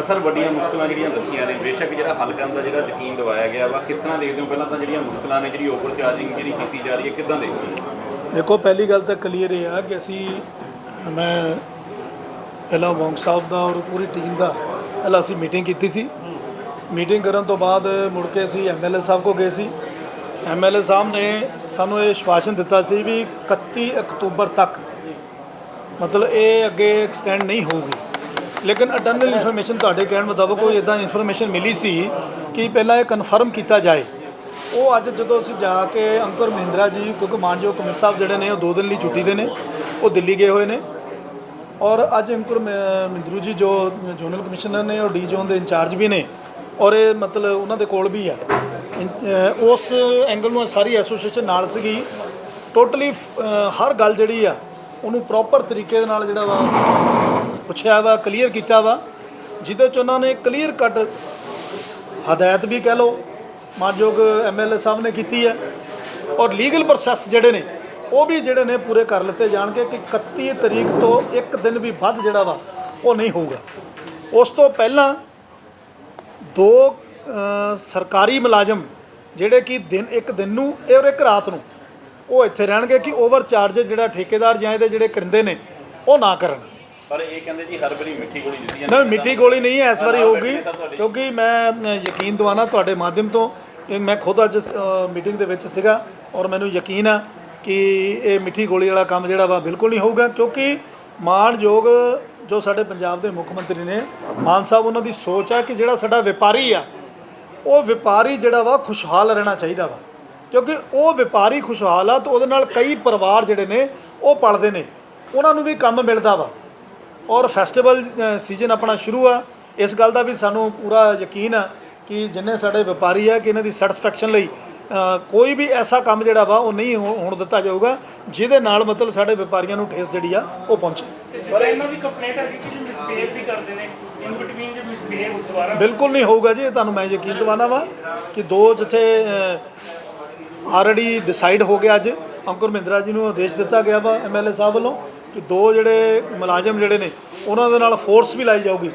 ਅਸਰ ਵੱਡੀਆਂ ਮੁਸ਼ਕਲਾਂ ਜਿਹੜੀਆਂ ਦੱਸੀਆਂ ਨੇ, ਬੇਸ਼ੱਕ ਜਿਹੜਾ ਹੱਲ ਕਰਨ ਦਾ ਜਿਹੜਾ ਯਕੀਨ ਦਿਵਾਇਆ ਗਿਆ ਵਾ, ਕਿਸ ਤਰ੍ਹਾਂ ਦੇਖਦੇ ਹੋ? ਪਹਿਲਾਂ ਤਾਂ ਜਿਹੜੀਆਂ ਮੁਸ਼ਕਲਾਂ ਨੇ, ਜਿਹੜੀ ਓਵਰ ਚਾਰਜਿੰਗ ਜਿਹੜੀ ਕੀਤੀ ਜਾ ਰਹੀ ਹੈ, ਕਿੱਦਾਂ ਦੇਖਦੇ ਹੋ? ਦੇਖੋ, ਪਹਿਲੀ ਗੱਲ ਤਾਂ ਕਲੀਅਰ ਇਹ ਆ ਕਿ ਅਸੀਂ, ਮੈਂ ਪਹਿਲਾਂ ਵੌਂਗ ਸਾਹਿਬ ਦਾ ਔਰ ਪੂਰੀ ਟੀਮ ਦਾ, ਪਹਿਲਾਂ ਅਸੀਂ ਮੀਟਿੰਗ ਕੀਤੀ ਸੀ। ਮੀਟਿੰਗ ਕਰਨ ਤੋਂ ਬਾਅਦ ਮੁੜ ਕੇ ਅਸੀਂ ਐਮਐਲਏ ਸਾਹਿਬ ਕੋ ਗਏ ਸੀ। ਐਮਐਲਏ ਸਾਹਿਬ ਨੇ ਸਾਨੂੰ ਇਹ ਸ਼ਵਾਸਨ ਦਿੱਤਾ ਸੀ ਵੀ 31 ਅਕਤੂਬਰ ਤੱਕ, ਮਤਲਬ ਇਹ ਅੱਗੇ ਐਕਸਟੈਂਡ ਨਹੀਂ ਹੋਊਗੀ। ਲੇਕਿਨ ਅਟਰਨਲ ਇਨਫੋਰਮੇਸ਼ਨ ਤੁਹਾਡੇ ਕਹਿਣ ਮੁਤਾਬਕ ਕੋਈ ਇਦਾਂ ਇਨਫੋਰਮੇਸ਼ਨ ਮਿਲੀ ਸੀ ਕਿ ਪਹਿਲਾਂ ਇਹ ਕਨਫਰਮ ਕੀਤਾ ਜਾਏ? ਉਹ ਅੱਜ ਜਦੋਂ ਅਸੀਂ ਜਾ ਕੇ ਅੰਕੁਰ ਮਹਿੰਦਰਾ ਜੀ ਕਿਉਂਕਿ ਮਾਨਯੋਗ ਕਮਿਸ਼ਨਰ ਸਾਹਿਬ ਜਿਹੜੇ ਨੇ, ਉਹ ਦੋ ਦਿਨ ਲਈ ਛੁੱਟੀ ਦੇ ਨੇ। ਉਹ ਦਿੱਲੀ ਗਏ ਹੋਏ ਨੇ। ਔਰ ਅੱਜ ਅੰਕੁਰ ਮ- ਮਹਿੰਦਰੂ ਜੀ ਜੋ ਜ਼ੋਨਲ ਕਮਿਸ਼ਨਰ ਨੇ ਉਹ ਡੀ ਜ਼ੋਨ ਦੇ ਇੰਚਾਰਜ ਵੀ ਨੇ, ਔਰ ਇਹ ਮਤਲਬ ਉਹਨਾਂ ਦੇ ਕੋਲ ਵੀ ਆ। ਉਸ ਐਂਗਲ ਨੂੰ ਸਾਰੀ ਐਸੋਸੀਏਸ਼ਨ ਨਾਲ ਸੀਗੀ। ਟੋਟਲੀ ਹਰ ਗੱਲ ਜਿਹੜੀ ਆ, ਉਹਨੂੰ ਪ੍ਰੋਪਰ ਤਰੀਕੇ ਦੇ ਨਾਲ ਜਿਹੜਾ ਵਾ ਪੁੱਛਿਆ ਵਾ ਕਲੀਅਰ ਕੀਤਾ ਵਾ, ਜਿਹਦੇ ਚ ਉਹਨਾਂ ਨੇ ਕਲੀਅਰ ਕੱਟ ਹਦਾਇਤ ਵੀ ਕਹਿ ਲਓ, ਮਾਨਯੋਗ ਐਮਐਲਏ ਸਾਹਿਬ ਨੇ ਕੀਤੀ ਹੈ, ਔਰ ਲੀਗਲ ਪ੍ਰੋਸੈਸ ਜਿਹੜੇ ਨੇ, ਉਹ ਵੀ ਜਿਹੜੇ ਨੇ ਪੂਰੇ ਕਰ ਲਿੱਤੇ ਜਾਣਗੇ ਕਿ 31 ਤਰੀਕ ਤੋਂ ਇੱਕ ਦਿਨ ਵੀ ਵੱਧ ਜਿਹੜਾ ਵਾ, ਉਹ ਨਹੀਂ ਹੋਊਗਾ। ਉਸ ਤੋਂ ਪਹਿਲਾਂ ਦੋ ਸਰਕਾਰੀ ਮੁਲਾਜ਼ਮ ਜਿਹੜੇ ਕਿ ਦਿਨ, ਇੱਕ ਦਿਨ ਨੂੰ ਔਰ ਇੱਕ ਰਾਤ ਨੂੰ ਉਹ ਇੱਥੇ ਰਹਿਣਗੇ ਕਿ ਓਵਰ ਚਾਰਜ ਜਿਹੜਾ ਠੇਕੇਦਾਰ ਜਾਂ ਇਹਦੇ ਜਿਹੜੇ ਕਰਿੰਦੇ ਨੇ, ਉਹ ਨਾ ਕਰਨ। ਪਰ ਇਹ ਕਹਿੰਦੇ ਜੀ ਹਰ ਵਾਰੀ ਮਿੱਠੀ ਗੋਲੀ ਦਿੱਤੀ ਜਾਂਦੀ ਨਹੀਂ ਗੋਲੀ ਨਹੀਂ ਹੈ ਇਸ ਵਾਰੀ ਹੋਊਗੀ ਕਿਉਂਕਿ ਮੈਂ ਯਕੀਨ ਦਵਾਨਾ ਤੁਹਾਡੇ ਮਾਧਿਅਮ ਤੋਂ ਕਿ ਮੈਂ ਖੁਦ ਅੱਜ ਮੀਟਿੰਗ ਦੇ ਵਿੱਚ ਸੀਗਾ ਔਰ ਮੈਨੂੰ ਯਕੀਨ ਆ ਕਿ ਇਹ ਮਿੱਠੀ ਗੋਲੀ ਵਾਲਾ ਕੰਮ ਜਿਹੜਾ ਵਾ ਬਿਲਕੁਲ ਨਹੀਂ ਹੋਊਗਾ ਕਿਉਂਕਿ ਮਾਣਯੋਗ ਜੋ ਸਾਡੇ ਪੰਜਾਬ ਦੇ ਮੁੱਖ ਮੰਤਰੀ ਨੇ ਮਾਨ ਸਾਹਿਬ ਉਹਨਾਂ ਦੀ ਸੋਚ ਆ ਕਿ ਜਿਹੜਾ ਸਾਡਾ ਵਪਾਰੀ ਆ ਉਹ ਵਪਾਰੀ ਜਿਹੜਾ ਵਾ ਖੁਸ਼ਹਾਲ ਰਹਿਣਾ ਚਾਹੀਦਾ ਵਾ। ਕਿਉਂਕਿ ਉਹ ਵਪਾਰੀ ਖੁਸ਼ਹਾਲ ਆ ਤਾਂ ਉਹਦੇ ਨਾਲ ਕਈ ਪਰਿਵਾਰ ਜਿਹੜੇ ਨੇ ਉਹ ਪਲਦੇ ਨੇ। ਉਹਨਾਂ ਨੂੰ ਵੀ ਕੰਮ ਮਿਲਦਾ ਵਾ। ਔਰ ਫੈਸਟੀਵਲ ਸੀਜ਼ਨ ਆਪਣਾ ਸ਼ੁਰੂ ਆ। ਇਸ ਗੱਲ ਦਾ ਵੀ ਸਾਨੂੰ ਪੂਰਾ ਯਕੀਨ ਆ ਕਿ ਜਿੰਨੇ ਸਾਡੇ ਵਪਾਰੀ ਆ ਕਿ ਇਹਨਾਂ ਦੀ ਸੈਟੀਸਫੈਕਸ਼ਨ ਲਈ ਕੋਈ ਵੀ ਐਸਾ ਕੰਮ ਜਿਹੜਾ ਵਾ ਉਹ ਨਹੀਂ ਹੋਣ ਦਿੱਤਾ ਜਾਊਗਾ ਜਿਹਦੇ ਨਾਲ ਮਤਲਬ ਸਾਡੇ ਵਪਾਰੀਆਂ ਨੂੰ ਠੇਸ ਜਿਹੜੀ ਆ ਉਹ ਪਹੁੰਚੇ। ਪਰ ਇਹਨਾਂ ਦੀ ਕੰਪਲੇਂਟ ਹੈ ਕਿ ਮਿਸਬਿਹੇਵ ਵੀ ਕਰਦੇ ਨੇ ਇਨ ਬਿਟਵੀਨ ਜੇ ਮਿਸਬਿਹੇਵ ਦੁਬਾਰਾ ਬਿਲਕੁਲ ਨਹੀਂ ਹੋਊਗਾ ਜੀ ਇਹ ਤੁਹਾਨੂੰ ਮੈਂ ਯਕੀਨ ਦਿਵਾਨਾ ਵਾ ਕਿ ਦੋ ਜਿੱਥੇ ਆਲਰੇਡੀ ਡਿਸਾਈਡ ਹੋ ਗਿਆ ਅੱਜ ਅੰਕੁਰ ਮਹਿੰਦਰਾ ਜੀ ਨੂੰ ਆਦੇਸ਼ ਦਿੱਤਾ ਗਿਆ ਵਾ ਐਮਐਲਏ ਸਾਹਿਬ ਵੱਲੋਂ। ਦੋ ਜਿਹੜੇ ਮੁਲਾਜ਼ਮ ਜਿਹੜੇ ਨੇ, ਉਹਨਾਂ ਦੇ ਨਾਲ ਫੋਰਸ ਵੀ ਲਾਈ ਜਾਊਗੀ।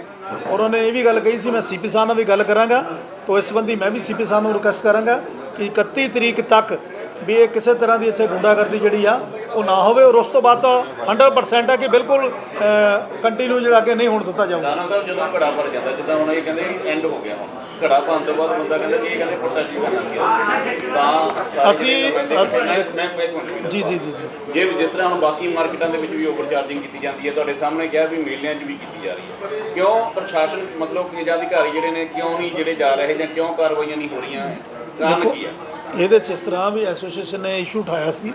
ਔਰ ਨੇ ਇਹ ਵੀ ਗੱਲ ਕਹੀ ਸੀ, ਮੈਂ ਸੀਪੀ ਸਾਹਿਬ ਨਾਲ ਵੀ ਗੱਲ ਕਰਾਂਗਾ। ਤੋਂ ਇਸ ਸੰਬੰਧੀ ਮੈਂ ਵੀ ਸੀਪੀ ਸਾਹਿਬ ਨੂੰ ਰਿਕਵੈਸਟ ਕਰਾਂਗਾ ਕਿ 31 ਤਰੀਕ ਤੱਕ ਵੀ ਇਹ ਕਿਸੇ ਤਰ੍ਹਾਂ ਦੀ ਇੱਥੇ ਗੁੰਡਾਗਰਦੀ ਜਿਹੜੀ ਆ ਉਹ ਨਾ ਹੋਵੇ ਔਰ ਉਸ ਤੋਂ ਬਾਅਦ ਤਾਂ 100% ਹੈ ਕਿ ਬਿਲਕੁਲ ਕੰਟੀਨਿਊ ਜਿਹੜਾ ਅੱਗੇ ਨਹੀਂ ਹੋਣ ਦਿੱਤਾ ਜਾਊਗਾ। ਦਾਣਾ ਸਾਹਿਬ ਜਦੋਂ ਘੜਾ ਭਰ ਜਾਂਦਾ ਜਿੱਦਾਂ ਹੁਣ ਇਹ ਕਹਿੰਦੇ ਐਂਡ ਹੋ ਗਿਆ ਹੁਣ। ਘੜਾ ਭਰਨ ਤੋਂ ਬਾਅਦ ਬੰਦਾ ਕਹਿੰਦਾ ਇਹ ਕਹਿੰਦੇ ਪ੍ਰੋਟੈਸਟ ਕਰਨਾ ਸੀ ਤਾਂ ਅਸੀਂ- ਜੀ ਜੀ ਜੀ ਜੀ। ਜੇ ਜਿਸ ਤਰ੍ਹਾਂ ਹੁਣ ਬਾਕੀ ਮਾਰਕੀਟਾਂ ਦੇ ਵਿੱਚ ਵੀ ਓਵਰ ਚਾਰਜਿੰਗ ਕੀਤੀ ਜਾਂਦੀ ਹੈ ਤੁਹਾਡੇ ਸਾਹਮਣੇ ਕਿਹਾ ਵੀ ਮੇਲਿਆਂ 'ਚ ਵੀ ਕੀਤੀ ਜਾ ਰਹੀ ਹੈ। ਕਿਉਂ ਪ੍ਰਸ਼ਾਸਨ ਮਤਲਬ ਕਿ ਅਧਿਕਾਰੀ ਜਿਹੜੇ ਨੇ ਕਿਉਂ ਨਹੀਂ ਜਿਹੜੇ ਜਾ ਰਹੇ ਜਾਂ ਕਿਉਂ ਕਾਰਵਾਈਆਂ ਨਹੀਂ ਹੋ ਰਹੀਆਂ? ਕਾਰਨ ਕੀ ਹੈ? ਇਹਦੇ 'ਚ ਇਸ ਤਰ੍ਹਾਂ ਵੀ ਐਸੋਸੀਏਸ਼ਨ ਨੇ ਇਸ਼ੂ ਉਠਾਇਆ ਸੀ।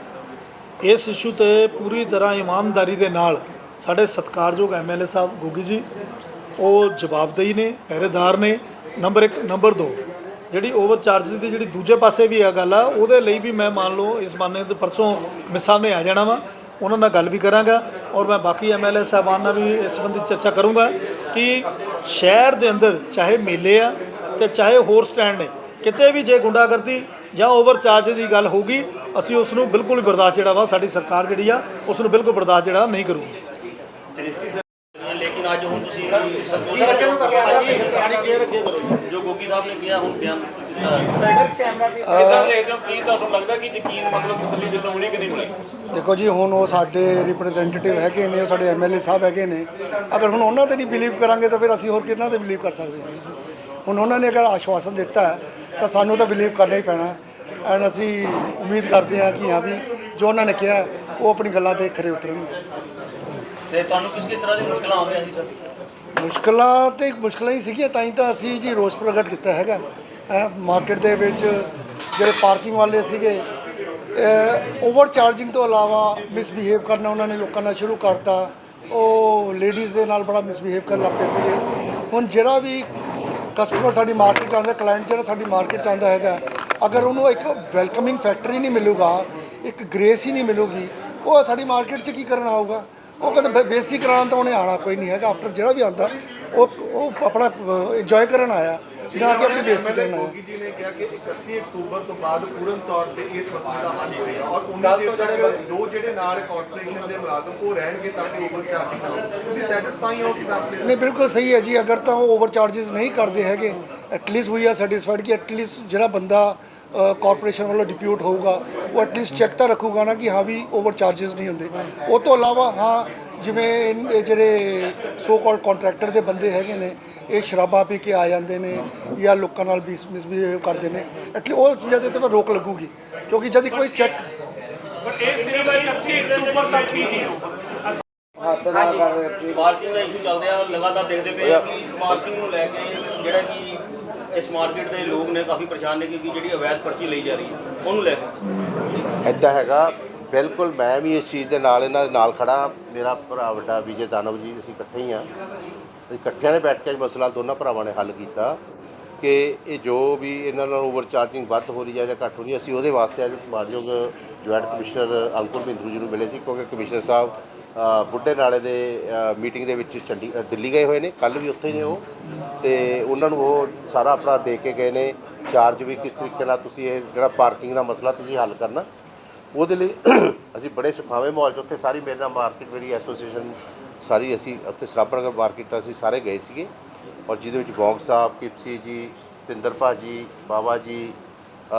ਇਸ ਇਸ਼ੂ ਤੇ ਪੂਰੀ ਤਰ੍ਹਾਂ ਇਮਾਨਦਾਰੀ ਦੇ ਨਾਲ ਸਾਡੇ ਸਤਿਕਾਰਯੋਗ ਐਮਐਲਏ ਸਾਹਿਬ ਗੋਗੀ ਜੀ, ਉਹ ਜਵਾਬਦੇਹੀ ਨੇ, ਪਹਿਰੇਦਾਰ ਨੇ। ਨੰਬਰ 1 ਨੰਬਰ 2 ਜਿਹੜੀ ਓਵਰ ਚਾਰਜਸ ਦੀ ਜਿਹੜੀ ਦੂਜੇ ਪਾਸੇ ਵੀ ਆ ਗੱਲ ਆ, ਉਹਦੇ ਲਈ ਵੀ ਮੈਂ ਮੰਨ ਲਓ ਇਸ ਬਾਨੇ ਤੇ ਪਰਸੋਂ ਅਮਿਤ ਸਾਹਿਬ ਨੇ ਆ ਜਾਣਾ ਵਾ। ਉਹਨਾਂ ਨਾਲ ਗੱਲ ਵੀ ਕਰਾਂਗਾ ਔਰ ਮੈਂ ਬਾਕੀ ਐਮਐਲਏ ਸਾਹਿਬਾਨ ਨਾਲ ਵੀ ਇਸ ਸੰਬੰਧੀ ਚਰਚਾ ਕਰੂੰਗਾ ਕਿ ਸ਼ਹਿਰ ਦੇ ਅੰਦਰ ਚਾਹੇ ਮੇਲੇ ਆ ਤੇ ਚਾਹੇ ਹੋਰ ਸਟੈਂਡ ਨੇ, ਕਿਤੇ ਵੀ ਜੇ ਗੁੰਡਾਗਰਦੀ ਜਾਂ ਓਵਰ ਚਾਰਜ ਦੀ ਗੱਲ ਹੋਊਗੀ ਅਸੀਂ ਉਸ ਨੂੰ ਬਿਲਕੁਲ ਹੀ ਬਰਦਾਸ਼ਤ ਜਿਹੜਾ ਵਾ ਸਾਡੀ ਸਰਕਾਰ ਜਿਹੜੀ ਆ ਉਸ ਨੂੰ ਬਿਲਕੁਲ ਬਰਦਾਸ਼ਤ ਜਿਹੜਾ ਨਹੀਂ ਕਰੂਗੀ। ਲੇਕਿਨ ਅੱਜ ਹੁਣ ਤੁਸੀਂ ਜੋ ਗੋਗੀ ਸਾਹਿਬ ਨੇ ਕਿਹਾ ਹੁਣ ਬਿਆਨ ਦਿੱਤਾ। ਕਿੱਦਾਂ ਦੇਖਦੇ ਹੋ ਕੀ ਤੁਹਾਨੂੰ ਲੱਗਦਾ ਕਿ ਯਕੀਨ ਮਤਲਬ ਤਸੱਲੀ ਦਿਲੋਂ ਮਿਲੀ ਕਿ ਨਹੀਂ ਮਿਲੀ ਦੇਖੋ ਜੀ ਹੁਣ ਉਹ ਸਾਡੇ ਰਿਪਰੈਜ਼ੈਂਟੇਟਿਵ ਹੈਗੇ ਨੇ ਉਹ ਸਾਡੇ ਐਮਐਲਏ ਸਾਹਿਬ ਹੈਗੇ ਨੇ। ਅਗਰ ਹੁਣ ਉਹਨਾਂ ਤੇ ਨਹੀਂ ਬਿਲੀਵ ਕਰਾਂਗੇ ਤਾਂ ਫਿਰ ਅਸੀਂ ਹੋਰ ਕਿਹਨਾਂ ਤੇ ਬਿਲੀਵ ਕਰ ਸਕਦੇ ਹਾਂ? ਹੁਣ ਉਹਨਾਂ ਨੇ ਅਗਰ ਆਸ਼ਵਾਸਨ ਦਿੱਤਾ ਹੈ ਤਾਂ ਸਾਨੂੰ ਤਾਂ ਬਿਲੀਵ ਕਰਨਾ ਹੀ ਪੈਣਾ। ਐਂਡ ਅਸੀਂ ਉਮੀਦ ਕਰਦੇ ਹਾਂ ਕਿ ਹਾਂ ਵੀ ਜੋ ਉਹਨਾਂ ਨੇ ਕਿਹਾ ਉਹ ਆਪਣੀ ਗੱਲਾਂ ਤੇ ਖਰੇ ਉਤਰਨਗੇ। ਤੇ ਤੁਹਾਨੂੰ ਕਿਸ ਕਿਸ ਤਰ੍ਹਾਂ ਦੀ ਮੁਸ਼ਕਲਾਂ ਆਉਂਦੀਆਂ ਸੀ ਸਰ? ਮੁਸ਼ਕਲਾਂ ਤੇ ਮੁਸ਼ਕਲਾਂ ਹੀ ਸੀਗੀਆਂ ਤਾਂ ਹੀ ਤਾਂ ਅਸੀਂ ਜੀ ਰੋਸ ਪ੍ਰਗਟ ਕੀਤਾ ਹੈਗਾ। ਮਾਰਕੀਟ ਦੇ ਵਿੱਚ ਜਿਹੜੇ ਪਾਰਕਿੰਗ ਵਾਲੇ ਸੀਗੇ ਓਵਰ ਚਾਰਜਿੰਗ ਤੋਂ ਇਲਾਵਾ ਮਿਸਬਿਹੇਵ ਕਰਨਾ ਉਹਨਾਂ ਨੇ ਲੋਕਾਂ ਨਾਲ ਸ਼ੁਰੂ ਕਰਤਾ। ਉਹ ਲੇਡੀਜ਼ ਦੇ ਨਾਲ ਬੜਾ ਮਿਸਬਿਹੇਵ ਕਰਨ ਲੱਗ ਪਏ ਸੀਗੇ। ਹੁਣ ਜਿਹੜਾ ਵੀ ਕਸਟਮਰ ਸਾਡੀ ਮਾਰਕੀਟ ਚ ਆਉਂਦਾ ਕਲਾਇੰਟ ਜਿਹੜਾ ਸਾਡੀ ਮਾਰਕੀਟ ਚ ਆਉਂਦਾ ਹੈਗਾ ਅਗਰ ਉਹਨੂੰ ਇੱਕ ਵੈਲਕਮਿੰਗ ਫੈਕਟਰੀ ਨਹੀਂ ਮਿਲੂਗਾ ਇੱਕ ਗ੍ਰੇਸ ਹੀ ਨਹੀਂ ਮਿਲੂਗੀ ਉਹ ਸਾਡੀ ਮਾਰਕੀਟ 'ਚ ਕੀ ਕਰਨ ਆਊਗਾ? ਉਹ ਕਹਿੰਦਾ ਬੇ- ਬੇਇੱਜ਼ਤੀ ਕਰਾਉਣ ਤਾਂ ਉਹਨੇ ਆਣਾ ਕੋਈ ਨਹੀਂ ਹੈਗਾ ਆਫਟਰ ਜਿਹੜਾ ਵੀ ਆਉਂਦਾ ਉਹ ਉਹ ਆਪਣਾ ਇੰਜੋਏ ਕਰਨ ਆਇਆ ਨਾ ਕਿ ਆਪਣੀ ਬੇਇੱਜ਼ਤੀ ਕਰਨ ਆਇਆ। ਮੋਗੀ ਜੀ ਨੇ ਕਿਹਾ ਕਿ 31 ਅਕਤੂਬਰ ਤੋਂ ਬਾਅਦ ਪੂਰਨ ਤੌਰ ਤੇ ਇਸ ਮਸਲੇ ਦਾ ਹੱਲ ਹੋਏਗਾ ਔਰ ਉਨੀ ਦੇਰ ਤੱਕ ਦੋ ਜਿਹੜੇ ਨਾਲ ਕਾਰਪੋਰੇਸ਼ਨ ਦੇ ਮੁਲਾਜ਼ਮ ਉਹ ਰਹਿਣਗੇ ਤਾਂ ਕਿ ਓਵਰ ਚਾਰਜਿੰਗ ਨਾ ਹੋ ਤੁਸੀਂ ਸੈਟੀਸਫਾਈ ਹੋ ਉਸ ਫੈਸਲੇ ਨਹੀਂ ਬਿਲਕੁਲ ਸਹੀ ਹੈ ਜੀ ਅਗਰ ਤਾਂ ਉਹ ਓਵਰ ਚਾਰजेस ਨਹੀਂ ਕਰਦੇ ਹੈਗੇ at least we are satisfied ਕਿ ਐਟਲੀਸਟ ਜਿਹੜਾ ਬੰਦਾ ਕਾਰਪੋਰੇਸ਼ਨ ਵੱਲੋਂ ਡਿਪਿਊਟ ਹੋਊਗਾ ਉਹ ਐਟਲੀਸਟ ਚੈੱਕ ਤਾਂ ਰੱਖੂਗਾ ਨਾ ਕਿ ਹਾਂ ਵੀ ਓਵਰ ਚਾਰजेस ਨਹੀਂ ਹੁੰਦੇ। ਉਹ ਤੋਂ ਇਲਾਵਾ ਹਾਂ ਜਿਵੇਂ ਇਹ ਜਿਹੜੇ ਸੋ ਕਾਲਡ ਕੰਟਰੈਕਟਰ ਦੇ ਬੰਦੇ ਹੈਗੇ ਨੇ ਇਹ ਸ਼ਰਾਬਾਂ ਪੀ ਕੇ ਆ ਜਾਂਦੇ ਨੇ ਜਾਂ ਲੋਕਾਂ ਨਾਲ ਮਿਸਬਿਹੇਵ ਕਰਦੇ ਨੇ ਐਟਲੀ ਉਹ ਚੀਜ਼ਾਂ ਦੇ ਉੱਤੇ ਰੋਕ ਲੱਗੂਗੀ ਕਿਉਂਕਿ ਜਦ ਕੋਈ ਚੈੱਕ ਬਟ ਇਹ ਸਿਰਫ 80 ਅਕਤੂਬਰ ਤੱਕ ਹੀ ਨਹੀਂ ਹੋਊਗਾ ਪਾਰਕਿੰਗ ਦਾ ਇਸ਼ੂ ਚੱਲ ਰਿਹਾ ਲਗਾਤਾਰ ਦੇਖਦੇ ਪਏ ਆ ਕਿ ਪਾਰਕਿੰਗ ਨੂੰ ਲੈ ਕੇ ਜਿਹੜਾ ਕਿ ਇਸ ਮਾਰਕੀਟ ਦੇ ਲੋਕ ਨੇ ਕਾਫੀ ਪਰੇਸ਼ਾਨ ਨੇ ਕਿਉਂਕਿ ਜਿਹੜੀ ਅਵੈਧ ਪਰਚੀ ਲਈ ਜਾ ਰਹੀ ਹੈ, ਉਹਨੂੰ ਲੈ ਕੇ। ਇੱਦਾਂ ਹੈਗਾ, ਬਿਲਕੁਲ ਮੈਂ ਵੀ ਇਸ ਚੀਜ਼ ਦੇ ਨਾਲ ਇਹਨਾਂ ਦੇ ਨਾਲ ਖੜਾ, ਮੇਰਾ ਭਰਾ ਵੱਡਾ ਵਿਜੇ ਦਾਨਵ ਜੀ, ਅਸੀਂ ਇਕੱਠੇ ਹੀ ਆ ਇਕੱਠਿਆਂ ਨੇ ਬੈਠ ਕੇ ਅੱਜ ਮਸਲਾ ਦੋਨਾਂ ਭਰਾਵਾਂ ਨੇ ਹੱਲ ਕੀਤਾ ਕਿ ਇਹ ਜੋ ਵੀ ਇਹਨਾਂ ਨਾਲ ਓਵਰ ਚਾਰਜਿੰਗ ਵੱਧ ਹੋ ਰਹੀ ਹੈ ਜਾਂ ਘੱਟ ਹੋ ਰਹੀ ਹੈ, ਅਸੀਂ ਉਹਦੇ ਵਾਸਤੇ ਅੱਜ ਮਾਨਯੋਗ ਜੁਆਇੰਟ ਕਮਿਸ਼ਨਰ ਅੰਕੁਰ ਬਿੰਦੂ ਜੀ ਨੂੰ ਮਿਲੇ ਸੀ, ਕਿਉਂਕਿ ਕਮਿਸ਼ਨਰ ਸਾਹਿਬ ਬੁੱਢੇ ਨਾਲੇ ਦੇ ਮੀਟਿੰਗ ਦੇ ਵਿੱਚ ਚੰਡੀ ਦਿੱਲੀ ਗਏ ਹੋਏ ਨੇ ਕੱਲ ਵੀ ਉੱਥੇ ਨੇ ਉਹ। ਤੇ ਉਹਨਾਂ ਨੂੰ ਉਹ ਸਾਰਾ ਆਪਣਾ ਦੇ ਕੇ ਗਏ ਨੇ ਚਾਰਜ ਵੀ ਕਿਸ ਤਰੀਕੇ ਨਾਲ ਤੁਸੀਂ ਇਹ ਜਿਹੜਾ ਪਾਰਕਿੰਗ ਦਾ ਮਸਲਾ ਤੁਸੀਂ ਹੱਲ ਕਰਨਾ। ਉਹਦੇ ਲਈ ਅਸੀਂ ਬੜੇ ਸੁਖਾਵੇਂ ਮਾਹੌਲ 'ਚ ਉੱਥੇ ਸਾਰੀ ਮੇਰੇ ਨਾਲ ਮਾਰਕੀਟ ਮੇਰੀ ਐਸੋਸੀਏਸ਼ਨ ਸਾਰੀ ਅਸੀਂ ਉੱਥੇ ਸਰਾਭਨਗਰ ਮਾਰਕੀਟ ਅਸੀਂ ਸਾਰੇ ਗਏ ਸੀਗੇ। ਔਰ ਜਿਹਦੇ ਵਿੱਚ ਗੌਂਗ ਸਾਹਿਬ ਕਿਪਸੀ ਜੀ, ਸਤਿੰਦਰ ਭਾਜੀ ਬਾਬਾ ਜੀ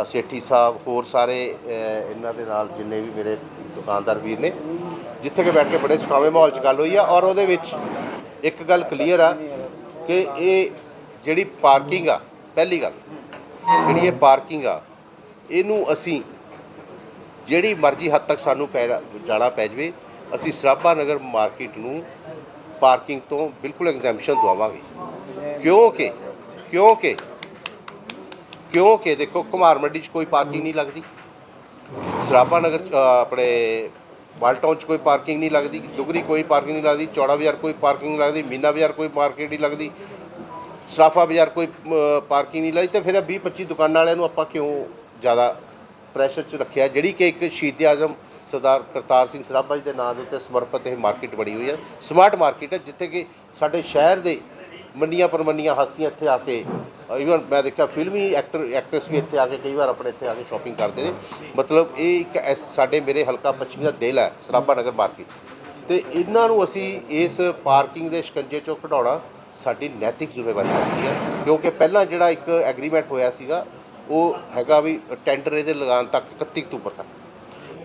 ਸੇਠੀ ਸਾਹਿਬ, ਹੋਰ ਸਾਰੇ ਇਹਨਾਂ ਦੇ ਨਾਲ ਜਿੰਨੇ ਵੀ ਮੇਰੇ ਦੁਕਾਨਦਾਰ ਵੀਰ ਨੇ, ਜਿੱਥੇ ਕਿ ਬੈਠ ਕੇ ਬੜੇ ਸੁਖਾਵੇਂ ਮਾਹੌਲ 'ਚ ਗੱਲ ਹੋਈ ਆ। ਔਰ ਉਹਦੇ ਵਿੱਚ ਇੱਕ ਗੱਲ ਕਲੀਅਰ ਆ ਕਿ ਇਹ ਜਿਹੜੀ ਪਾਰਕਿੰਗ ਆ ਪਹਿਲੀ ਗੱਲ ਜਿਹੜੀ ਇਹ ਪਾਰਕਿੰਗ ਆ ਇਹਨੂੰ ਅਸੀਂ ਜਿਹੜੀ ਮਰਜ਼ੀ ਹੱਦ ਤੱਕ ਸਾਨੂੰ ਪੈ ਜਾਣਾ ਪੈ ਜਾਵੇ ਅਸੀਂ ਸਰਾਭਾ ਨਗਰ ਮਾਰਕੀਟ ਨੂੰ ਪਾਰਕਿੰਗ ਤੋਂ ਬਿਲਕੁਲ ਐਗਜ਼ੈਂਪਸ਼ਨ ਦਵਾਵਾਂਗੇ। ਕਿਉਂਕਿ ਕਿਉਂਕਿ ਕਿਉਂਕਿ ਦੇਖੋ ਕੁਮਾਰ ਮੰਡੀ 'ਚ ਕੋਈ ਪਾਰਕਿੰਗ ਨਹੀਂ ਲੱਗਦੀ। ਸਰਾਭਾ ਨਗਰ 'ਚ, ਆਪਣੇ ਬਾਲਟਾਊਨ 'ਚ ਕੋਈ ਪਾਰਕਿੰਗ ਨਹੀਂ ਲੱਗਦੀ, ਦੁਗਰੀ ਕੋਈ ਪਾਰਕਿੰਗ ਨਹੀਂ ਲੱਗਦੀ, ਚੌੜਾ ਬਾਜ਼ਾਰ ਕੋਈ ਪਾਰਕਿੰਗ ਨਹੀਂ ਲੱਗਦੀ, ਮੀਨਾ ਬਾਜ਼ਾਰ ਕੋਈ ਪਾਰਕਿੰਗ ਨਹੀਂ ਲੱਗਦੀ, ਸਰਾਫਾ ਬਾਜ਼ਾਰ ਕੋਈ ਪਾਰਕਿੰਗ ਨਹੀਂ ਲੱਗਦੀ, ਤੇ ਫਿਰ 20 25 ਦੁਕਾਨਾਂ ਵਾਲਿਆਂ ਨੂੰ ਆਪਾਂ ਕਿਉਂ ਜ਼ਿਆਦਾ ਪ੍ਰੈਸ਼ਰ 'ਚ ਰੱਖਿਆ? ਜਿਹੜੀ ਕਿ ਇੱਕ ਸ਼ਹੀਦ ਆਜ਼ਮ ਸਰਦਾਰ ਕਰਤਾਰ ਸਿੰਘ ਸਰਾਭਾ ਜੀ ਦੇ ਨਾਂ ਦੇ ਉੱਤੇ ਸਮਰਪਿਤ ਇਹ ਮਾਰਕੀਟ ਬਣੀ ਹੋਈ ਹੈ। ਸਮਾਰਟ ਮਾਰਕੀਟ ਹੈ, ਜਿੱਥੇ ਕਿ ਸਾਡੇ ਸ਼ਹਿਰ ਦੇ ਮੰਨੀਆਂ ਪਰਮੰਡੀਆਂ ਹਸਤੀਆਂ ਇੱਥੇ ਆ ਕੇ ਇਵਨ ਮੈਂ ਦੇਖਿਆ ਫਿਲਮੀ ਐਕਟਰ ਐਕਟਰਸ ਵੀ ਇੱਥੇ ਆ ਕੇ ਕਈ ਵਾਰ ਆਪਣੇ ਇੱਥੇ ਆ ਕੇ ਸ਼ਾਪਿੰਗ ਕਰਦੇ ਨੇ। ਮਤਲਬ ਇਹ ਇੱਕ ਐਸ- ਸਾਡੇ ਮੇਰੇ ਹਲਕਾ ਪੱਛਮੀ ਦਾ ਦਿਲ ਹੈ ਸਰਾਭਾ ਨਗਰ ਮਾਰਕੀਟ ਤੇ ਇਹਨਾਂ ਨੂੰ ਅਸੀਂ ਇਸ ਪਾਰਕਿੰਗ ਦੇ ਸ਼ਿਕੰਜੇ ਚੋਂ ਕਢਾਉਣਾ ਸਾਡੀ ਨੈਤਿਕ ਜ਼ਿੰਮੇਵਾਰੀ ਬਣਦੀ ਹੈ। ਕਿਉਂਕਿ ਪਹਿਲਾਂ ਜਿਹੜਾ ਇੱਕ ਐਗਰੀਮੈਂਟ ਹੋਇਆ ਸੀਗਾ, ਉਹ ਹੈਗਾ ਵੀ ਟੈਂਡਰ ਇਹਦੇ ਲਗਾਉਣ ਤੱਕ 31 ਅਕਤੂਬਰ ਤੱਕ।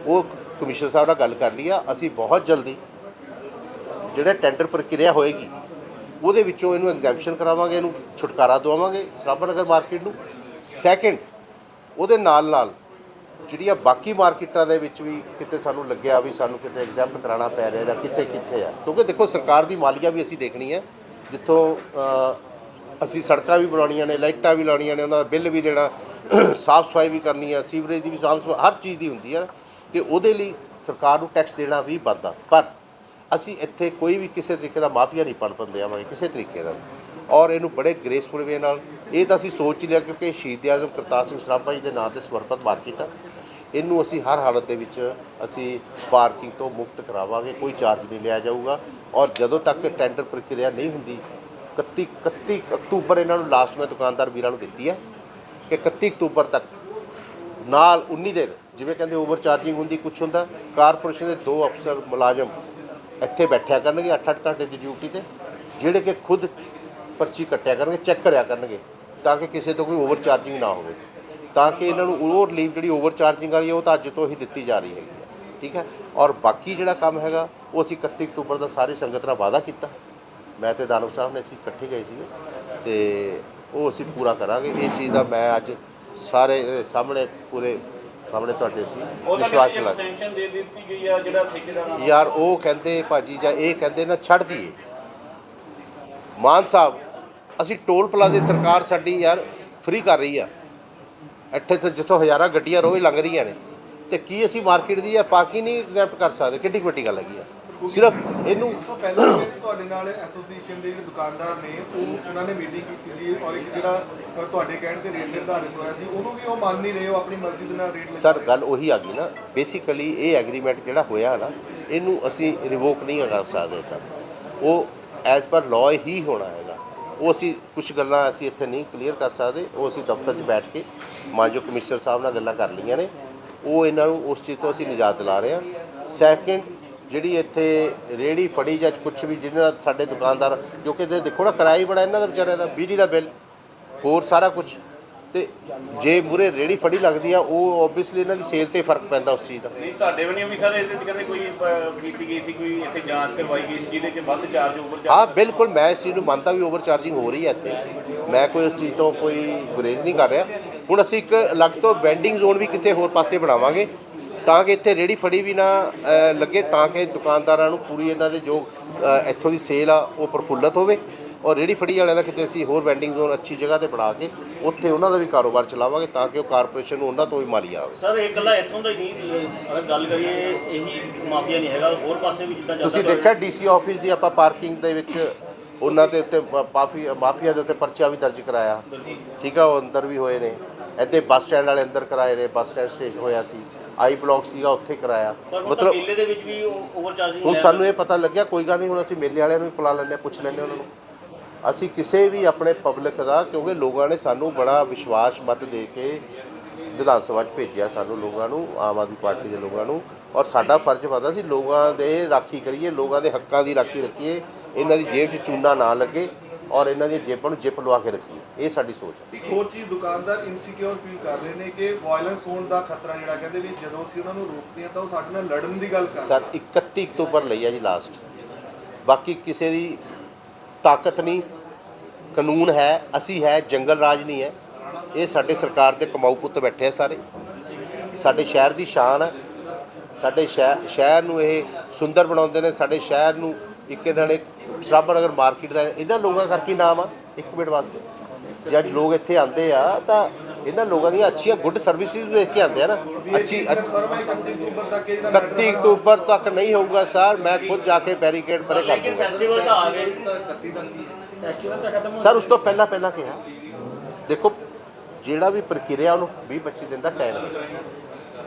ਉਹ ਕਮਿਸ਼ਨਰ ਸਾਹਿਬ ਨਾਲ ਗੱਲ ਕਰ ਲਈ ਆ, ਅਸੀਂ ਬਹੁਤ ਜਲਦੀ ਜਿਹੜਾ ਟੈਂਡਰ ਪ੍ਰਕਿਰਿਆ ਹੋਏਗੀ ਉਹਦੇ ਵਿੱਚੋਂ ਇਹਨੂੰ ਐਗਜ਼ੈਂਪਸ਼ਨ ਕਰਾਵਾਂਗੇ, ਇਹਨੂੰ ਛੁਟਕਾਰਾ ਦਵਾਵਾਂਗੇ ਸਰਾਭਾ ਨਗਰ ਮਾਰਕੀਟ ਨੂੰ। ਸੈਕੰਡ ਉਹਦੇ ਨਾਲ ਨਾਲ ਜਿਹੜੀਆਂ ਬਾਕੀ ਮਾਰਕੀਟਾਂ ਦੇ ਵਿੱਚ ਵੀ ਕਿਤੇ ਸਾਨੂੰ ਲੱਗਿਆ ਵੀ ਸਾਨੂੰ ਕਿਤੇ ਐਗਜ਼ੈਂਪਟ ਕਰਾਉਣਾ ਪੈ ਰਿਹਾ ਜਾਂ ਕਿੱਥੇ ਕਿੱਥੇ ਆ। ਕਿਉਂਕਿ ਦੇਖੋ, ਸਰਕਾਰ ਦੀ ਮਾਲੀਆ ਵੀ ਅਸੀਂ ਦੇਖਣੀ ਹੈ। ਜਿੱਥੋਂ ਅਸੀਂ ਸੜਕਾਂ ਵੀ ਬਣਾਉਣੀਆਂ ਨੇ, ਲਾਈਟਾਂ ਵੀ ਲਾਉਣੀਆਂ ਨੇ, ਉਹਨਾਂ ਦਾ ਬਿੱਲ ਵੀ ਦੇਣਾ, ਸਾਫ਼ ਸਫ਼ਾਈ ਵੀ ਕਰਨੀ ਹੈ, ਸੀਵਰੇਜ ਦੀ ਵੀ ਸਾਫ਼ ਸਫ਼ਾਈ, ਹਰ ਚੀਜ਼ ਦੀ ਹੁੰਦੀ ਹੈ। ਤੇ ਉਹਦੇ ਲਈ ਸਰਕਾਰ ਨੂੰ ਟੈਕਸ ਦੇਣਾ ਵੀ ਬਣਦਾ ਪਰ ਅਸੀਂ ਇੱਥੇ ਕੋਈ ਵੀ ਕਿਸੇ ਤਰੀਕੇ ਦਾ ਮਾਫੀਆ ਨਹੀਂ ਪਣ ਪੰਦੇ ਆਵਾਂਗੇ, ਕਿਸੇ ਤਰੀਕੇ ਦਾ ਔਰ ਇਹਨੂੰ ਬੜੇ ਗ੍ਰੇਸਫੁਲ ਵੇ ਨਾਲ, ਇਹ ਤਾਂ ਅਸੀਂ ਸੋਚ ਹੀ ਲਿਆ ਕਿਉਂਕਿ ਸ਼ਹੀਦ ਆਜ਼ਮ ਕਰਤਾਰ ਸਿੰਘ ਸਰਾਭਾ ਜੀ ਦੇ ਨਾਂ ਤੇ ਸਮਰਪਿਤ ਮਾਰਕੀਟ ਆ। ਇਹਨੂੰ ਅਸੀਂ ਹਰ ਹਾਲਤ ਦੇ ਵਿੱਚ ਅਸੀਂ ਪਾਰਕਿੰਗ ਤੋਂ ਮੁਕਤ ਕਰਾਵਾਂਗੇ, ਕੋਈ ਚਾਰਜ ਨਹੀਂ ਲਿਆ ਜਾਊਗਾ। ਔਰ ਜਦੋਂ ਤੱਕ ਟੈਂਡਰ ਪ੍ਰਕਿਰਿਆ ਨਹੀਂ ਹੁੰਦੀ 31 31 ਅਕਤੂਬਰ ਇਹਨਾਂ ਨੂੰ ਲਾਸਟ ਮੈਂ ਦੁਕਾਨਦਾਰ ਵੀਰਾਂ ਨੂੰ ਦਿੱਤੀ ਹੈ ਕਿ 31 ਅਕਤੂਬਰ ਤੱਕ, ਨਾਲ 19 ਦਿਨ ਜਿਵੇਂ ਕਹਿੰਦੇ ਓਵਰ ਚਾਰਜਿੰਗ ਹੁੰਦੀ ਕੁਝ ਹੁੰਦਾ, ਕਾਰਪੋਰੇਸ਼ਨ ਦੇ ਦੋ ਅਫਸਰ ਮੁਲਾਜ਼ਮ ਇੱਥੇ ਬੈਠਿਆ ਕਰਨਗੇ 8-8 ਘੰਟੇ ਦੀ ਡਿਊਟੀ ਤੇ, ਜਿਹੜੇ ਕਿ ਖੁਦ ਪਰਚੀ ਕੱਟਿਆ ਕਰਨਗੇ ਚੈੱਕ ਕਰਿਆ ਕਰਨਗੇ, ਤਾਂ ਕਿ ਕਿਸੇ ਤੋਂ ਕੋਈ ਓਵਰਚਾਰਜਿੰਗ ਨਾ ਹੋਵੇ। ਤਾਂ ਕਿ ਇਹਨਾਂ ਨੂੰ ਉਹ ਰਿਲੀਫ ਜਿਹੜੀ ਓਵਰਚਾਰਜਿੰਗ ਵਾਲੀ ਹੈ ਉਹ ਤਾਂ ਅੱਜ ਤੋਂ ਹੀ ਦਿੱਤੀ ਜਾ ਰਹੀ ਹੈਗੀ ਹੈ ਠੀਕ ਹੈ? ਔਰ ਬਾਕੀ ਜਿਹੜਾ ਕੰਮ ਹੈਗਾ, ਉਹ ਅਸੀਂ 31 ਅਕਤੂਬਰ ਦਾ ਸਾਰੀ ਸੰਗਤ ਨਾਲ ਵਾਅਦਾ ਕੀਤਾ। ਮੈਂ ਤੇ ਦਾਨਵ ਸਾਹਿਬ ਨੇ ਅਸੀਂ ਇਕੱਠੇ ਗਏ ਸੀਗੇ, ਤੇ ਉਹ ਅਸੀਂ ਪੂਰਾ ਕਰਾਂਗੇ। ਇਹ ਚੀਜ਼ ਦਾ ਮੈਂ ਅੱਜ ਸਾਰੇ ਸਾਹਮਣੇ ਪੂਰੇ ਸਾਹਮਣੇ ਤੁਹਾਡੇ ਸੀ ਵਿਸ਼ਵਾਸ ਕਹਿੰਦੇ ਚਲਾ ਐਕਸਟੈਂਸ਼ਨ ਦੇ ਦਿੱਤੀ ਗਈ ਆ ਜਿਹੜਾ ਠੇਕੇਦਾਰਾਂ ਨੂੰ ਯਾਰ ਉਹ ਕਹਿੰਦੇ ਭਾਜੀ ਜਾਂ ਇਹ ਕਹਿੰਦੇ ਨਾ ਛੱਡ ਦਈਏ। ਮਾਨ ਸਾਹਿਬ ਅਸੀਂ ਟੋਲ ਪਲਾਜ਼ੇ ਸਰਕਾਰ ਸਾਡੀ ਯਾਰ ਫ੍ਰੀ ਕਰ ਰਹੀ ਆ। ਇੱਥੇ ਤੇ ਜਿੱਥੋਂ ਹਜ਼ਾਰਾਂ ਗੱਡੀਆਂ ਰੋਜ਼ ਲੰਘ ਰਹੀਆਂ ਨੇ। ਤੇ ਕੀ ਅਸੀਂ ਮਾਰਕੀਟ ਦੀ ਯਾਰ ਪਾਰਕਿੰਗ ਨਹੀਂ ਐਗਜ਼ੈਪਟ ਕਰ ਸਕਦੇ? ਕਿੱਡੀ ਵੱਡੀ ਗੱਲ ਹੈਗੀ ਆ। ਸਿਰਫ ਇਹਨੂੰ ਇਸ ਤੋਂ ਪਹਿਲਾਂ ਵੀ ਤੁਹਾਡੇ ਨਾਲ ਐਸੋਸੀਏਸ਼ਨ ਦੇ ਜਿਹੜੇ ਦੁਕਾਨਦਾਰ ਨੇ ਉਹ ਉਹਨਾਂ ਨੇ ਮੀਟਿੰਗ ਕੀਤੀ ਸੀ ਔਰ ਇੱਕ ਜਿਹੜਾ ਤੁਹਾਡੇ ਕਹਿਣ ਤੇ ਰੇਟ ਨਿਰਧਾਰਿਤ ਹੋਇਆ ਸੀ ਉਹਨੂੰ ਵੀ ਉਹ ਮੰਨ ਨਹੀਂ ਰਹੇ ਉਹ ਆਪਣੀ ਮਰਜ਼ੀ ਦੇ ਨਾਲ ਰੇਟ ਸਰ ਗੱਲ ਉਹੀ ਆ ਗਈ ਨਾ ਬੇਸਿਕਲੀ ਇਹ ਐਗਰੀਮੈਂਟ ਜਿਹੜਾ ਹੋਇਆ ਨਾ ਇਹਨੂੰ ਅਸੀਂ ਰਿਵੋਕ ਨਹੀਂ ਕਰ ਸਕਦੇ ਤਾਂ ਉਹ ਐਜ਼ ਪਰ ਲਾਅ ਹੀ ਹੋਣਾ ਹੈਗਾ। ਉਹ ਅਸੀਂ ਕੁਝ ਗੱਲਾਂ ਅਸੀਂ ਇੱਥੇ ਨਹੀਂ ਕਲੀਅਰ ਕਰ ਸਕਦੇ ਉਹ ਅਸੀਂ ਦਫ਼ਤਰ 'ਚ ਬੈਠ ਕੇ ਮਾਨਯੋਗ ਕਮਿਸ਼ਨਰ ਸਾਹਿਬ ਨਾਲ ਗੱਲਾਂ ਕਰ ਲਈਆਂ ਨੇ। ਉਹ ਇਹਨਾਂ ਨੂੰ ਉਸ ਚੀਜ਼ ਤੋਂ ਅਸੀਂ ਨਿਜਾਤ ਦਿਲਾ ਰਹੇ ਹਾਂ। ਸੈਕਿੰਡ ਜਿਹੜੀ ਇੱਥੇ ਰੇੜੀ ਫੜੀ ਜਾਂ ਕੁਝ ਵੀ ਜਿਹਦੇ ਨਾਲ ਸਾਡੇ ਦੁਕਾਨਦਾਰ ਜੋ ਕਿ ਤੁਸੀਂ ਦੇਖੋ ਨਾ ਕਿਰਾਇਆ ਹੀ ਬੜਾ ਇਹਨਾਂ ਦਾ ਵਿਚਾਰਿਆਂ ਦਾ ਬਿਜਲੀ ਦਾ ਬਿੱਲ। ਹੋਰ ਸਾਰਾ ਕੁਝ। ਤੇ ਜੇ ਮੂਰੇ ਰੇੜੀ ਫੜੀ ਲੱਗਦੀ ਆ ਉਹ ਆਬਵੀਅਸਲੀ ਇਹਨਾਂ ਦੀ ਸੇਲ ਤੇ ਫ਼ਰਕ ਪੈਂਦਾ ਉਸ ਚੀਜ਼ ਦਾ। ਨਹੀਂ ਤੁਹਾਡੇ ਵੱਲੋਂ ਵੀ ਸਰ ਇਹਦੇ ਤੇ ਕਹਿੰਦੇ ਕੋਈ ਅਹ, ਕੀਤੀ ਗਈ ਸੀ ਕੋਈ ਇੱਥੇ ਜਾਂਚ ਕਰਵਾਈ ਗਈ ਸੀ ਜਿਹਦੇ 'ਚ ਵੱਧ ਚਾਰਜ ਓਵਰ ਹਾਂ ਬਿਲਕੁਲ ਮੈਂ ਇਸ ਚੀਜ਼ ਨੂੰ ਮੰਨਦਾ ਵੀ ਓਵਰ ਚਾਰਜਿੰਗ ਹੋ ਰਹੀ ਹੈ ਇੱਥੇ। ਮੈਂ ਕੋਈ ਉਸ ਚੀਜ਼ ਤੋਂ ਕੋਈ ਗੁਰੇਜ਼ ਨਹੀਂ ਕਰ ਰਿਹਾ। ਹੁਣ ਅਸੀਂ ਇੱਕ ਅਲੱਗ ਤੋਂ ਵੈਂਡਿੰਗ ਜ਼ੋਨ ਵੀ ਕਿਸੇ ਹੋਰ ਪਾਸੇ ਬਣਾਵਾਂਗੇ ਤਾਂ ਕਿ ਇੱਥੇ ਰੇੜੀ ਫੜੀ ਵੀ ਨਾ ਅ, ਲੱਗੇ ਤਾਂ ਕਿ ਦੁਕਾਨਦਾਰਾਂ ਨੂੰ ਪੂਰੀ ਇਹਨਾਂ ਦੇ ਜੋ ਅ, ਇੱਥੋਂ ਦੀ ਸੇਲ ਆ ਉਹ ਪ੍ਰਫੁੱਲਤ ਹੋਵੇ। ਔਰ ਰੇੜੀ ਫੜੀ ਵਾਲਿਆਂ ਦਾ ਕਿਤੇ ਅਸੀਂ ਹੋਰ ਵੈਂਡਿੰਗ ਜ਼ੋਨ ਅੱਛੀ ਜਗ੍ਹਾ ਤੇ ਬਣਾ ਕੇ ਉੱਥੇ ਉਹਨਾਂ ਦਾ ਵੀ ਕਾਰੋਬਾਰ ਚਲਾਵਾਂਗੇ ਤਾਂ ਕਿ ਉਹ ਕਾਰਪੋਰੇਸ਼ਨ ਨੂੰ ਉਹਨਾਂ ਤੋਂ ਵੀ ਮਾਲੀਆ ਆਵੇ। ਸਰ ਇਹ ਇਕੱਲਾ ਇੱਥੋਂ ਦਾ ਹੀ ਨਹੀਂ ਅਗਰ ਗੱਲ ਕਰੀਏ ਇਹੀ ਮਾਫੀਆ ਨਹੀਂ ਹੈਗਾ ਹੋਰ ਪਾਸੇ ਵੀ ਜਿੱਦਾਂ ਤੁਸੀਂ ਦੇਖਿਆ ਡੀਸੀ ਆਫਿਸ ਦੀ ਆਪਾਂ ਪਾਰਕਿੰਗ ਦੇ ਵਿੱਚ ਉਹਨਾਂ ਦੇ ਉੱਤੇ ਮਾਫੀ ਮਾਫੀਆ ਦੇ ਉੱਤੇ ਪਰਚਾ ਵੀ ਦਰਜ ਕਰਾਇਆ। ਠੀਕ ਆ ਉਹ ਅੰਦਰ ਵੀ ਹੋਏ ਨੇ। ਇੱਥੇ ਬੱਸ ਸਟੈਂਡ ਵਾਲੇ ਅੰਦਰ ਕਰਾਏ ਨੇ ਬੱਸ ਸਟੈਂਡ ਸਟੇਸ਼ਨ ਹੋਇਆ ਸੀ। ਆਈ ਬਲਾਕ ਸੀਗਾ ਉੱਥੇ ਕਰਾਇਆ। ਮਤਲਬ ਮੇਲੇ ਦੇ ਵਿੱਚ ਵੀ ਓਵਰ ਚਾਰਜਿੰਗ ਹੁਣ ਸਾਨੂੰ ਇਹ ਪਤਾ ਲੱਗਿਆ ਕੋਈ ਗੱਲ ਨਹੀਂ ਹੁਣ ਅਸੀਂ ਮੇਲੇ ਵਾਲਿਆਂ ਨੂੰ ਵੀ ਬੁਲਾ ਲੈਂਦੇ ਹਾਂ ਪੁੱਛ ਲੈਂਦੇ ਉਹਨਾਂ ਨੂੰ। ਅਸੀਂ ਕਿਸੇ ਵੀ ਆਪਣੇ ਪਬਲਿਕ ਦਾ ਕਿਉਂਕਿ ਲੋਕਾਂ ਨੇ ਸਾਨੂੰ ਬੜਾ ਵਿਸ਼ਵਾਸ ਮਤ ਦੇ ਕੇ ਵਿਧਾਨ ਸਭਾ 'ਚ ਭੇਜਿਆ ਸਾਨੂੰ ਲੋਕਾਂ ਨੂੰ ਆਮ ਆਦਮੀ ਪਾਰਟੀ ਦੇ ਲੋਕਾਂ ਨੂੰ। ਔਰ ਸਾਡਾ ਫਰਜ਼ ਬਣਦਾ ਸੀ ਲੋਕਾਂ ਦੇ ਰਾਖੀ ਕਰੀਏ ਲੋਕਾਂ ਦੇ ਹੱਕਾਂ ਦੀ ਰਾਖੀ ਰੱਖੀਏ ਇਹਨਾਂ ਦੀ ਜੇਬ 'ਚ ਚੂਨਾ ਨਾ ਲੱਗੇ ਔਰ ਇਹਨਾਂ ਦੀਆਂ ਜੇਬਾਂ ਨੂੰ ਜਿਪ ਲਵਾ ਕੇ ਰੱਖੀਏ। ਇਹ ਸਾਡੀ ਸੋਚ ਹੈ। ਇੱਕ ਹੋਰ ਚੀਜ਼ ਦੁਕਾਨਦਾਰ ਇਨਸਿਕਿਉਰ ਫੀਲ ਕਰ ਰਹੇ ਨੇ ਕਿ ਵਾਇਲੈਂਸ ਹੋਣ ਦਾ ਖਤਰਾ ਜਿਹੜਾ ਕਹਿੰਦੇ ਵੀ ਜਦੋਂ ਅਸੀਂ ਉਹਨਾਂ ਨੂੰ ਰੋਕਦੇ ਹਾਂ ਤਾਂ ਉਹ ਸਾਡੇ ਨਾਲ ਲੜਨ ਦੀ ਗੱਲ ਕਰਦੇ ਸਰ 31 ਅਕਤੂਬਰ ਲਈ ਹੈ ਜੀ ਲਾਸਟ ਬਾਕੀ ਕਿਸੇ ਦੀ ਤਾਕਤ ਨਹੀਂ, ਕਾਨੂੰਨ ਹੈ, ਅਸੀਂ ਹੈ, ਜੰਗਲ ਰਾਜ ਨਹੀਂ ਹੈ। ਇਹ ਸਾਡੇ ਸਰਕਾਰ ਦੇ ਕਮਾਊ ਪੁੱਤ ਬੈਠੇ ਆ ਸਾਰੇ। ਸਾਡੇ ਸ਼ਹਿਰ ਦੀ ਸ਼ਾਨ ਹੈ। ਸਾਡੇ ਸ਼ਹਿ- ਸ਼ਹਿਰ ਨੂੰ ਇਹ ਸੁੰਦਰ ਬਣਾਉਂਦੇ ਨੇ। ਸਾਡੇ ਸ਼ਹਿਰ ਨੂੰ ਇੱਕ ਇਹਨਾਂ ਨੇ ਸ਼ਰਾਬਾ ਨਗਰ ਮਾਰਕੀਟ ਦਾ ਇਹਨਾਂ ਲੋਕਾਂ ਕਰਕੇ ਨਾਮ ਆ, ਇੱਕ ਮਿੰਟ ਵਾਸਤੇ। ਜੇ ਅੱਜ ਲੋਕ ਇੱਥੇ ਆਉਂਦੇ ਆ ਤਾਂ ਇਹਨਾਂ ਲੋਕਾਂ ਦੀਆਂ ਅੱਛੀਆਂ ਗੁੱਡ ਸਰਵਿਸਿਜ਼ ਵੇਖ ਕੇ ਆਉਂਦੇ ਆ ਨਾ। ਅੱਛੀ ਅੱਛੀ ਕਨਫਰਮ ਹੈ 31 ਅਕਤੂਬਰ ਤੱਕ ਇਹ ਜਿਹੜਾ 31 ਅਕਤੂਬਰ ਤੱਕ ਨਹੀਂ ਹੋਊਗਾ ਸਰ ਮੈਂ ਖੁਦ ਜਾ ਕੇ ਬੈਰੀਕੇਡ ਪਰੇ ਕਰ ਦੂੰਗਾ। ਫੈਸਟੀਵਲ ਤਾਂ ਆ ਗਏ। 31 ਤੱਕ ਹੀ ਹੈ। ਫੈਸਟੀਵਲ ਤਾਂ ਖਤਮ ਸਰ ਉਸ ਤੋਂ ਪਹਿਲਾਂ ਪਹਿਲਾਂ ਕਿਹਾ ਦੇਖੋ ਜਿਹੜਾ ਵੀ ਪ੍ਰਕਿਰਿਆ ਉਹਨੂੰ 20 25 ਦਿਨ ਦਾ ਟਾਈਮ ਹੈ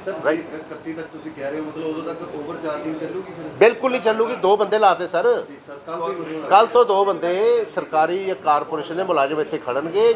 ਸਰ 31 ਤੱਕ ਤੁਸੀਂ ਕਹਿ ਰਹੇ ਹੋ ਮਤਲਬ ਉਦੋਂ ਤੱਕ ਓਵਰ ਚਾਰਜਿੰਗ ਚੱਲੂਗੀ ਫਿਰ? ਬਿਲਕੁਲ ਨਹੀਂ ਚੱਲੂਗੀ ਦੋ ਬੰਦੇ ਲਾਤੇ ਸਰ। ਕੱਲ ਤੋਂ ਦੋ ਬੰਦੇ ਸਰਕਾਰੀ ਜਾਂ ਕਾਰਪੋਰੇਸ਼ਨ ਦੇ ਮੁਲਾਜ਼ਮ ਇੱਥੇ ਖੜਨਗੇ।